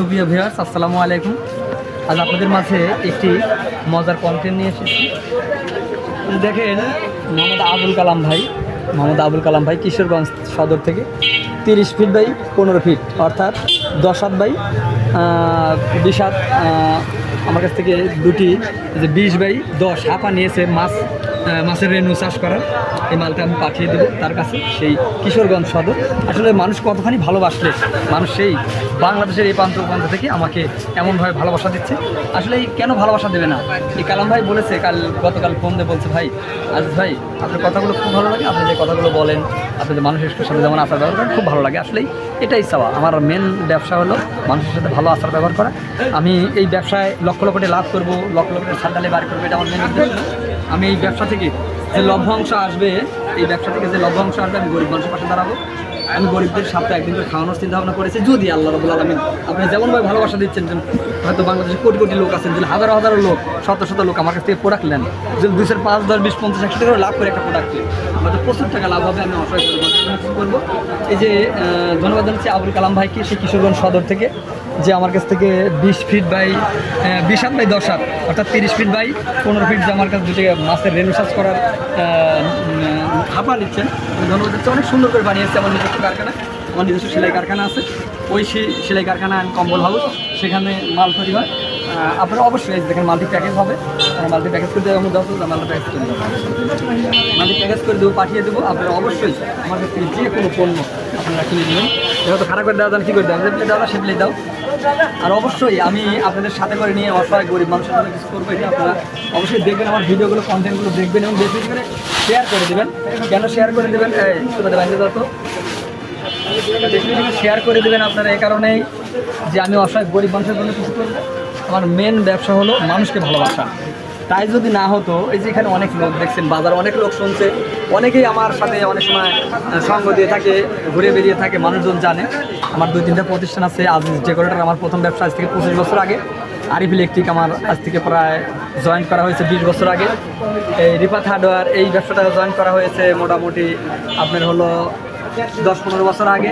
সুপ্রিয় ভিউয়ার্স আসসালামু আলাইকুম। আজ আপনাদের মাঝে একটি মজার কন্টেন্ট নিয়ে এসেছি। দেখেন, মোহাম্মদ আবুল কালাম ভাই, মোহাম্মদ আবুল কালাম ভাই কিশোরগঞ্জ সদর থেকে তিরিশ ফিট বাই পনেরো ফিট অর্থাৎ দশ হাত বাই বিশ হাত আমার কাছ থেকে দুটি যে বিশ বাই দশ হাফা নিয়েছে মাছ মাছের রেনু চাষ করার। এই মালটা আমি পাঠিয়ে দেবো তার কাছে, সেই কিশোরগঞ্জ সদর। আসলে মানুষ কতখানি ভালোবাসলে, মানুষ সেই বাংলাদেশের এই প্রান্ত প্রান্ত থেকে আমাকে এমনভাবে ভালোবাসা দিচ্ছে। আসলে এই কেন ভালোবাসা দেবে না? এই কালাম ভাই বলেছে, কাল, গতকাল ফোন দিয়ে বলছে, ভাই আজ ভাই, আপনার কথাগুলো খুব ভালো লাগে, আপনি যে কথাগুলো বলেন আপনি যে মানুষের সাথে যেমন আচার ব্যবহার করেন, খুব ভালো লাগে। আসলেই এটাই চাওয়া। আমার মেন ব্যবসা হলো মানুষের সাথে ভালো আচার ব্যবহার করা। আমি এই ব্যবসায় লক্ষ লক্ষ লাভ করব, লক্ষ লক্ষ সাদালে বার করব, এটা আমার মেন আমি এই ব্যবসা থেকে যে লভ্যাংশ আসবে, এই ব্যবসা থেকে যে লভ্যাংশ আসবে, আমি গরিব মানুষের পাশে দাঁড়াবো। আমি গরিবদের সপ্তাহে একদিন করে খাওয়ানোর চিন্তা ভাবনা করেছি। যদি আল্লাহ রবুল আলমিন আপনি যেমনভাবে ভালোবাসা দিচ্ছেন যে হয়তো বাংলাদেশে কোটি কোটি লোক আছেন যদি হাজার হাজার লোক, শত শত লোক আমার কাছ থেকে প্রোডাক্ট নেন যদি দুশো পাঁচ, দশ, বিশ, পঞ্চাশ, একশো টাকা লাভ করে একটা প্রোডাক্ট হয়তো প্রচুর টাকা লাভ হবে, আমি অসহায় করব? এই যে ধন্যবাদ জানাচ্ছি আবুল কালাম ভাইকে সেই কিশোরগঞ্জ সদর থেকে, যে আমার কাছ থেকে বিশ ফিট বাই বিশ হাত বাই দশ হাত, অর্থাৎ তিরিশ ফিট বাই পনেরো ফিট যে আমার কাছে দুটি মাছের রেনুসাজ করার নিচ্ছেন। আমি ধন্যবাদ অনেক সুন্দর করে বানিয়েছে আমার নিজস্ব কারখানা। আমার নিজস্ব সেলাই কারখানা আছে। ওই সেলাই কারখানা কম্বল হাউস সেখানে মাল তৈরি হয়। আপনারা অবশ্যই দেখেন মাল্টি প্যাকেজ হবে মাল্টি প্যাকেজ করে দেবো আমি দশ মাল্টি প্যাকেজ করে দেবো মাল্টি প্যাকেজ করে দেবো পাঠিয়ে দেবো আপনারা অবশ্যই আমার কাছ থেকে যে কোনো পণ্য আপনারা কিনে নেবেন তো খারাপ করে দেওয়া যান কী করে দেওয়া যে দাও সে প্লেট দাও আর অবশ্যই আমি আপনাদের সাথে করে নিয়ে অসহায় গরিব মানুষের জন্য কিছু করব এটা আপনারা অবশ্যই দেখবেন আমার ভিডিওগুলো কন্টেন্টগুলো দেখবেন এবং বেশি করে শেয়ার করে দেবেন কেন শেয়ার করে দেবেন তোমাদের বাইরে তো শেয়ার করে দেবেন আপনারা এই কারণেই যে আমি অসহায় গরিব মানুষের জন্য কিছু করব। আমার মেন ব্যবসা হলো মানুষকে ভালোবাসা। তাই যদি না হতো, এই যে এখানে অনেক লোক দেখছেন, বাজার অনেক লোক শুনছে, অনেকেই আমার সাথে অনেক সময় সঙ্গ দিয়ে থাকে, ঘুরে বেরিয়ে থাকে, মানুষজন জানে। আমার দুই তিনটা প্রতিষ্ঠান আছে আজিজ ডেকোরেটর আমার প্রথম ব্যবসা আজ থেকে পঁচিশ বছর আগে। আরিফ ইলেকট্রিক আমার আজ থেকে প্রায় জয়েন করা হয়েছে বিশ বছর আগে। এই রিপাত হার্ডওয়ার এই ব্যবসাটা জয়েন করা হয়েছে মোটামুটি আপনার হলো দশ পনেরো বছর আগে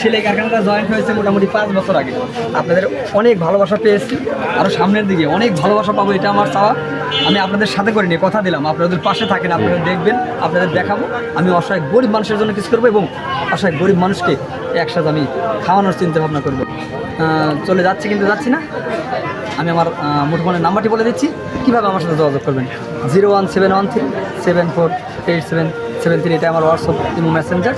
সেলাই কারখানাটা জয়েন্ট হয়েছে মোটামুটি পাঁচ বছর আগে। আপনাদের অনেক ভালোবাসা পেয়েছি। আরও সামনের দিকে অনেক ভালোবাসা পাবো, এটা আমার চাওয়া। আমি আপনাদের সাথে করে নিয়ে কথা দিলাম। আপনাদের পাশে থাকেন, আপনারা দেখবেন, আপনাদের দেখাবো। আমি অসহায় গরিব মানুষের জন্য কিছু করব এবং অসহায় গরিব মানুষকে একসাথে আমি খাওয়ানোর চিন্তা ভাবনা করব। চলে যাচ্ছি কিন্তু যাচ্ছি না। আমি আমার মুঠোফোনের নাম্বারটি বলে দিচ্ছি। কীভাবে আমার সাথে যোগাযোগ করবেন? Zero one seven one three seven four eight seven seven three, এটা আমার হোয়াটসঅ্যাপ ইমো মেসেঞ্জার।